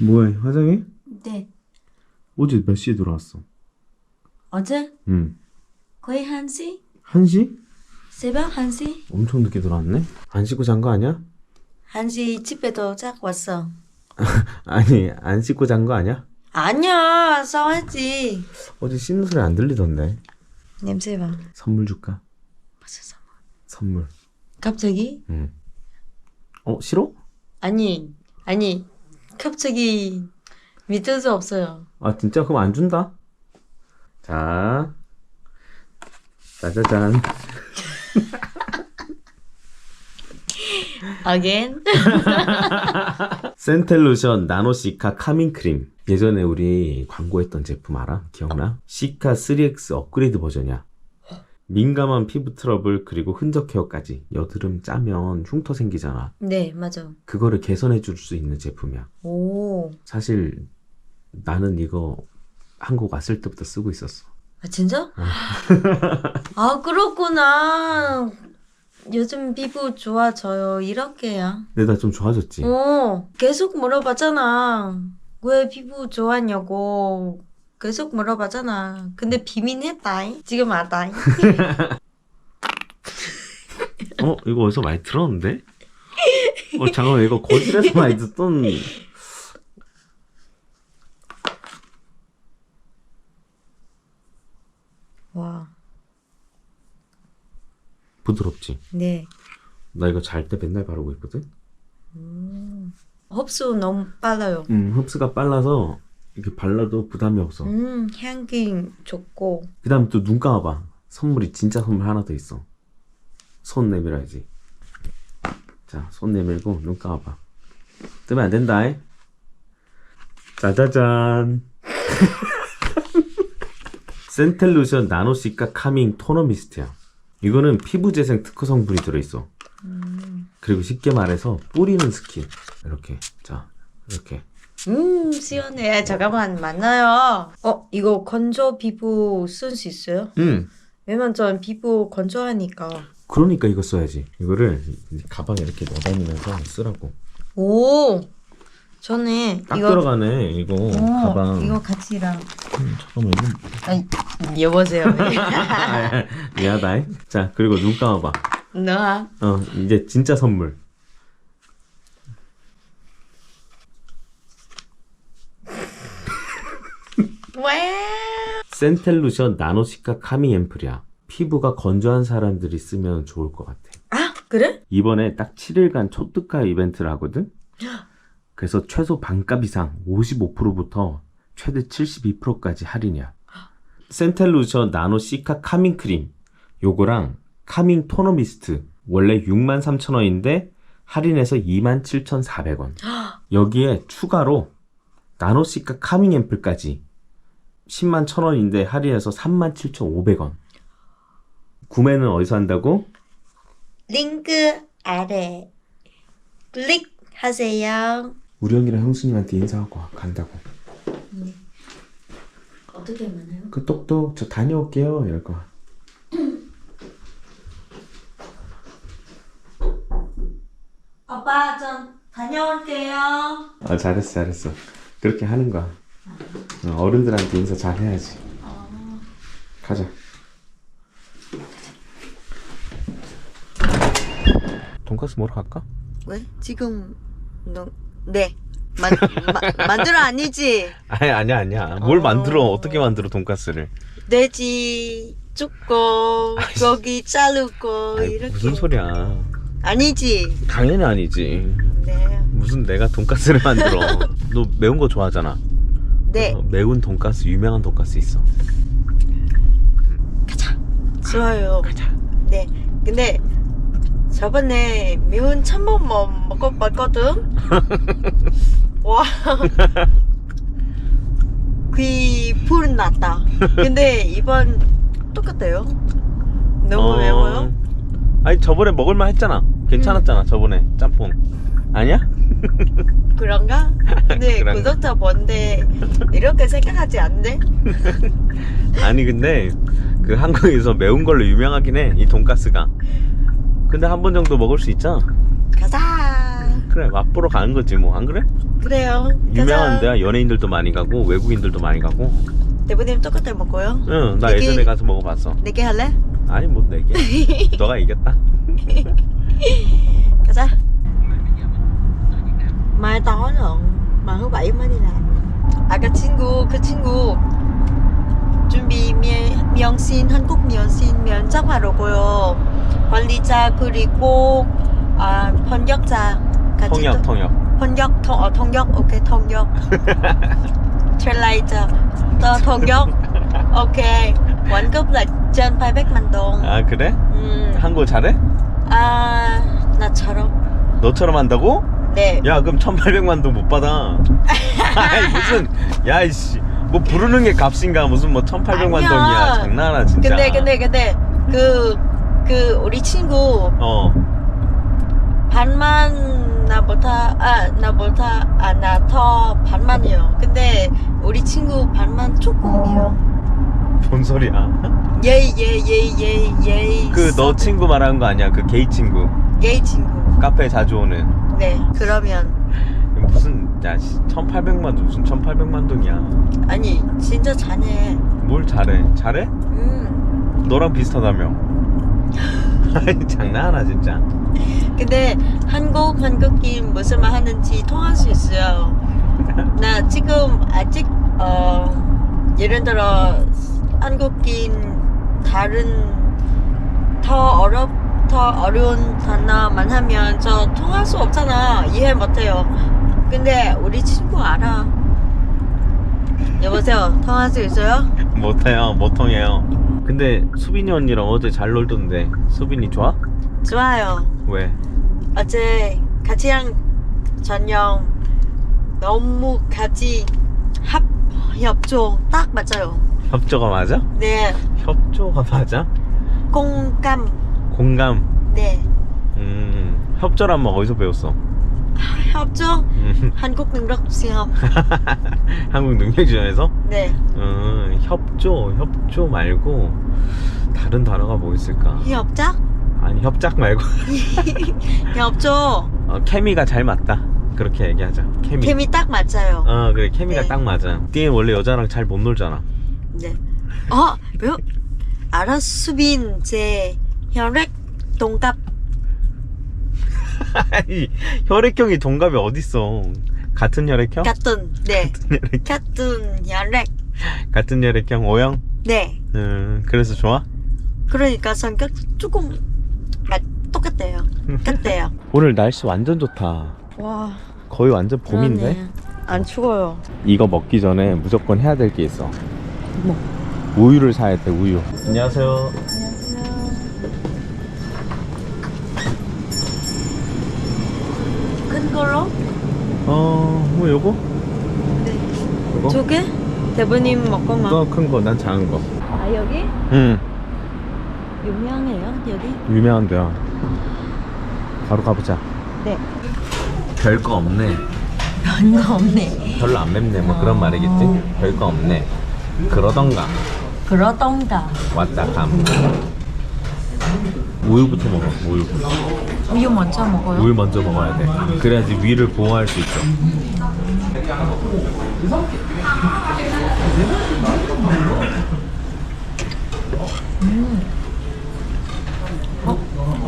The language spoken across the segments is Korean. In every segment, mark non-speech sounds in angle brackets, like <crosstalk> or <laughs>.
뭐해? 화장해? 네. 어제 몇 시에 들어왔어? 어제 응. 거의 1시? 1시? 새벽 1시? 엄청 늦게 들어왔네? 안 씻고 잔 거 아니야? 1시 집에 도착 왔어. <laughs> 아니, 안 씻고 잔 거 아니야? 아니야, 샤워했지. 어제 씻는 소리 안 들리던데. 냄새 봐. 선물 줄까? 선물? 선물. 갑자기? 응. 어, 싫어? 아니, 아니, 갑자기 믿을 수 없어요. 아, 진짜? 그럼 안 준다? 자. 짜자잔. <laughs> Again? <laughs> 센텔로션 나노 시카 카밍 크림. 예전에 우리 광고했던 제품 알아? 기억나? 시카 3X 업그레이드 버전이야. 민감한 피부 트러블 그리고 흔적 케어까지 여드름 짜면 흉터 생기잖아. 네, 맞아. 그거를 개선해 줄 수 있는 제품이야. 오, 사실 나는 이거 한국 왔을 때부터 쓰고 있었어. 아, 진짜? <laughs> 아, 그렇구나. 요즘 피부 좋아져요. 이렇게야. 근데 나 좀 좋아졌지. 어, 계속 물어봤잖아. 왜 피부 좋았냐고. 계속 물어봤잖아. 근데 비밀했다. 지금 알다. <laughs> 어 이거 어디서 많이 들었는데? 어 잠깐만 이거 거실에서 많이 듣던 와, 부드럽지. 네. 나 이거 잘 때 맨날 바르고 있거든. 흡수 너무 빨라요. 음 흡수가 빨라서 이렇게 발라도 부담이 없어. 음, 향기 좋고. 그다음 또 눈 감아봐. 선물이 진짜 선물 하나 더 있어. 손 내밀어야지. 자, 손 내밀고 눈 감아봐. 뜨면 안 된다. 이. 짜자잔. <laughs> 센텔루션 나노시카 카밍 토너 미스트야. 이거는 피부 재생 특허 성분이 들어있어. 그리고 쉽게 말해서 뿌리는 스킨. 이렇게. 자, 이렇게. 음, 시원해. 잠깐만, 맞나요? 어, 이거 건조 피부 쓸 수 있어요? 음. 왜냐면 전 피부 건조하니까. 그러니까 이거 써야지. 이거를 가방에 이렇게 넣어다니면서 쓰라고. 오! 전에 딱 이거 들어가네 이거 어, 가방 이거 같이랑 음, 잠깐만 이거 아니 여보세요 <laughs> 미안하다 자 그리고 눈 감아봐 너아 어 이제 진짜 선물 센텔루션 나노시카 카밍 앰플이야. 피부가 건조한 사람들이 쓰면 좋을 것 같아. 아 그래? 이번에 딱 7일간 초특가 이벤트를 하거든? 그래서 최소 반값 이상 55%부터 최대 72%까지 할인이야. 센텔루션 나노 시카 카밍 크림. 요거랑 카밍 토너 미스트. 원래 63,000원인데 할인해서 27,400원. 여기에 추가로 나노 시카 카밍 앰플까지 10만 1,000원인데 할인해서 37,500원 구매는 어디서 한다고? 링크 아래 클릭하세요. 우리 형이랑 형수님한테 인사하고 간다고 어떻게 만나요? 그 똑똑 저 다녀올게요 이럴 거야 오빠 전 다녀올게요. 아 잘했어 잘했어 그렇게 하는 거야 어, 어른들한테 인사 잘 해야지 가자 돈까스 먹으러 갈까? 왜? 지금 너 네. 만, 마, 만들어 아니지? 아니 아니야 아니야 뭘 어. 만들어 어떻게 만들어 돈까스를 돼지 쭈고 고기 자르고 아이, 이렇게 무슨 소리야 아니지? 당연히 아니지 네. 무슨 내가 돈까스를 만들어 <laughs> 너 매운 거 좋아하잖아 네. 어, 매운 돈까스 유명한 돈까스 있어 좋아요. 가자 네. 근데 저번에 매운 참돔 뭐 먹어봤거든. 와. 귀불 났다. 근데 이번 똑같아요. 너무 어, 매워요. 아니 저번에 먹을만 했잖아 괜찮았잖아 저번에 짬뽕 아니야? 그런가? 근데 그런가? 구독자 뭔데 이렇게 생각하지 않네? <laughs> 아니 근데 그 한국에서 매운 걸로 유명하긴 해 이 돈까스가 근데 한 번 정도 먹을 수 있잖아 가자. 그래 맛보러 가는 거지 뭐 안 그래? 그래요. 유명한데요. 연예인들도 많이 가고 외국인들도 많이 가고. 대부님 똑같이 먹어요. 응, 나 되게- 예전에 가서 먹어봤어. 네 개 할래? 아니 못 내게. <laughs> 너가 이겼다. <laughs> 가자. Mai tối lận mà thứ bảy mới đi làm. À cái 친구 그 친구. 준비 미, 명신 한국 명신 면접하려고요. 관리자 그리고 아 번역자. 같이 통역, 또- 통역. 번역 통, 어, 통역? 오케이 통역. <laughs> Translator 또 통역? 오케이. 월급 là trên 800만 동. 아 그래? 음, 한국어 잘해? 아 나처럼. 너처럼 한다고? 네. 야 그럼 1800만 동못 받아. 아이 무슨 야이씨. 뭐 부르는 게 값인가? 무슨 뭐 1800만 아니야. 동이야. 장난하나 진짜. 근데 근데 근데 그, 그 우리 친구 어. 반만 나보다 아 나보다 아 나 더 반만이요. 근데 우리 친구 반만 조금이요. 뭔 소리야? 예이 그너 친구 말하는 거 아니야? 그 게이 친구. 예이 친구. 카페 자주 오는 네 그러면 무슨 야 1800만 동 무슨 1800만 동이야 아니 진짜 잘해. 뭘 잘해 잘해? 음 너랑 비슷하다며 <laughs> 장난하나 진짜 근데 한국 한국인 무슨 말 하는지 통할 수 있어요. <laughs> 나 지금 아직 어 예를 들어 한국인 다른 더 어렵 더 어려운 단어만 하면 저 통할 수 없잖아 이해 못해요. 근데 우리 친구 알아. 여보세요 통할 수 있어요? 못해요 못 통해요 근데 수빈이 언니랑 어제 잘 놀던데 수빈이 좋아? 좋아요. 왜? 어제 같이랑 저녁 너무 같이 합 협조 딱 맞아요. 협조가 맞아? 네, 협조가 맞아? 공감. 공감 네, 음 협조란 말 어디서 배웠어? <laughs> 협조. 음, 한국 능력 시험. <laughs> 한국 능력지원에서? 네, 음 협조 협조 말고 다른 단어가 뭐 있을까? 협작. 아니 협작 말고 <laughs> 협조. 어, 케미가 잘 맞다 그렇게 얘기하자 케미 케미 딱 맞아요. 어 그래 케미가 네. 딱 맞아 띠엔 원래 여자랑 잘 못 놀잖아 네. 어, 왜? 알아 수빈 제 혈액 동갑. <laughs> 아니 혈액형이 동갑이 어딨어 같은 혈액형? 같은. 네, 혈액- 같은 혈액. 같은 혈액형 O형? 네. 음 그래서 좋아? 그러니까 성격 조금 아, 똑같대요. 같대요. 오늘 날씨 완전 좋다 와. 거의 완전 봄인데? 그러네. 안 추워요. 이거 먹기 전에 무조건 해야 될 게 있어 뭐? 우유를 사야 돼 우유 안녕하세요 요거? 네. 요거? 두 개? 대부님 먹고 막. 더큰거 난 작은 거 아 여기 응 유명해요 여기? 유명한 데야 바로 가보자 네. 별거 없네 별거 없네. 별로 안 맵네 뭐 그런 말이겠지 별거 없네 그러던가 그러던가. 왔다 감 우유부터 먹어 우유. 우유 먼저 먹어요. 우유 먼저 먹어야 돼. 그래야지 위를 보호할 수 있어?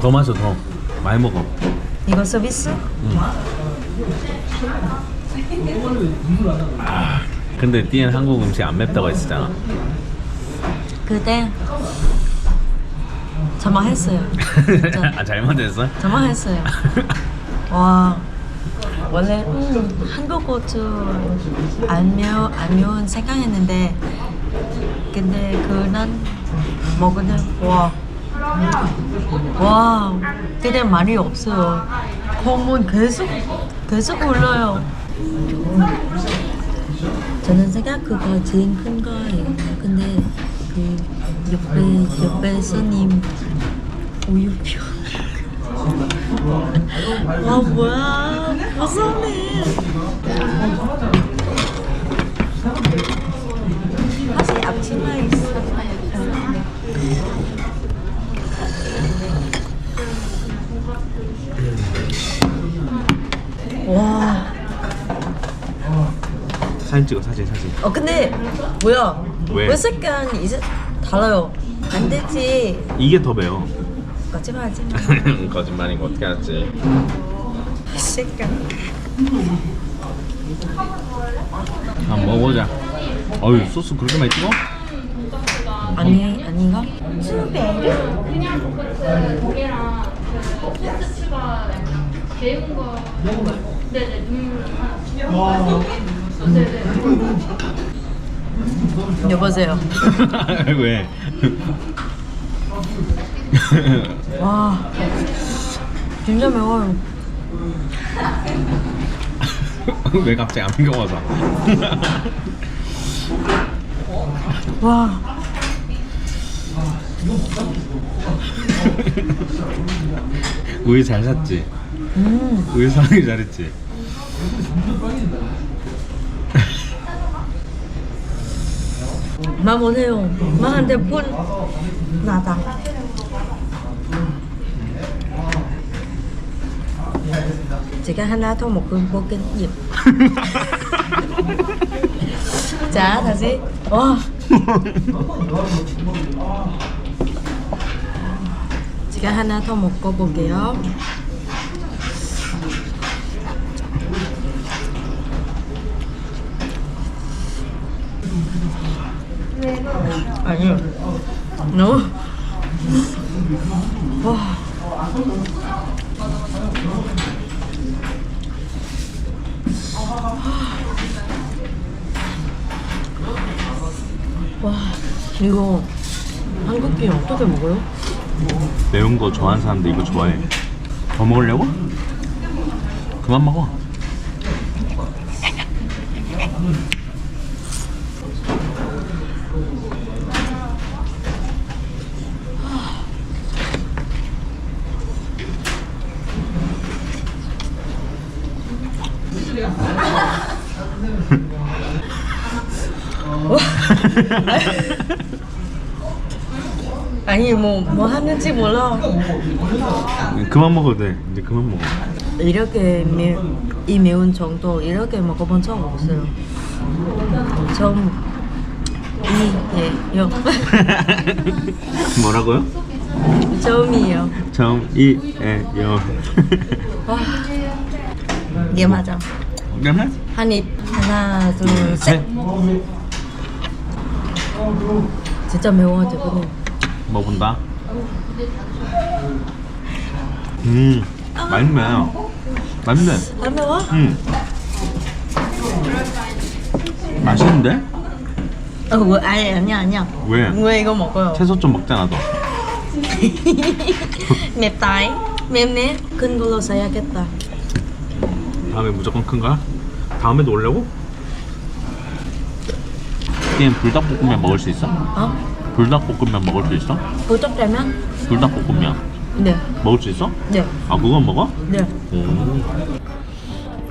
더 마셔 더. 많이 먹어. 이거 서비스? 근데 띠엔 한국 음식 안 맵다고 했었잖아. 그때 저만 했어요. <laughs> 아 잘못했어? 저만 했어요. <laughs> 와 원래 음, 한국 고추 안 매워 안 매운 생각했는데 근데 그날 먹으면 와. 와, 그때 말이 없어요. 콧문 계속 계속 올라요. 저는 생각 그거 제일 큰 거예요. 근데 그 옆에 옆에 손님 우유표. 와 뭐야 무섭네. 사실 앞치마 있어. 와 사진 찍어 사진 사진 어 근데 뭐야? 왜? 왜 색깔 이제 달라요? 안 되지. 이게 더 매워 거짓말하지 마. <laughs> 거짓말인 거 어떻게 알았지 색깔. 한번 먹어보자 어휴 소스 그렇게 많이 찍어? 아니 아닌가? 매운 거. 네네, 눈물. 여보세요. <laughs> 왜? 와 진짜 매워요. <laughs> 왜 갑자기 안 겨워서 <laughs> 와 <laughs> 우유 잘 샀지? 음. 우유 사기 잘했지? 마 못해요. 마한테 폰 나다. 제가 하나 더 먹고 먹긴 ịp. 자 다시. 와. 제가 하나 더 먹고 볼게요. 아니요. 너무. 와. 와, 이거 한국인 어떻게 먹어요? 매운 거 좋아하는 사람들 이거 좋아해 더 먹으려고? 그만 먹어 <laughs> 아니 뭐 뭐 하는지 몰라. 그만 먹어도 돼 이제 그만 먹어 이렇게 매, 이 매운 정도 이렇게 먹어본 적 없어요. 처음 이예요. <laughs> 뭐라고요? 처음이에요. 정이에요 와, 이게 맞아. 그러면 한입 하나 둘 셋. 셋 진짜 매워 대표님. 먹어본다 음 맛있네 맛있네 안 매워? 음 맛있는데? 어, 왜 아니 아니야 아니야. 왜? 왜 이거 먹어요? 채소 좀 먹자 나도 <laughs> 맵다이 맵네. 큰 걸로 사야겠다. 다음에 무조건 큰 거야? 다음에도 오려고? 게임 불닭볶음면 먹을 수 있어? 어? 불닭볶음면 먹을 수 있어? 불닭라면? 불닭볶음면 네. 먹을 수 있어? 네. 아 그건 먹어? 네.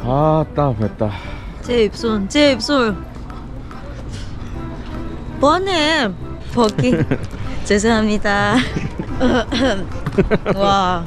아따 뱉다 제 입술, 제 입술. 뭐하네? 버기. <laughs> 죄송합니다. <laughs> 와,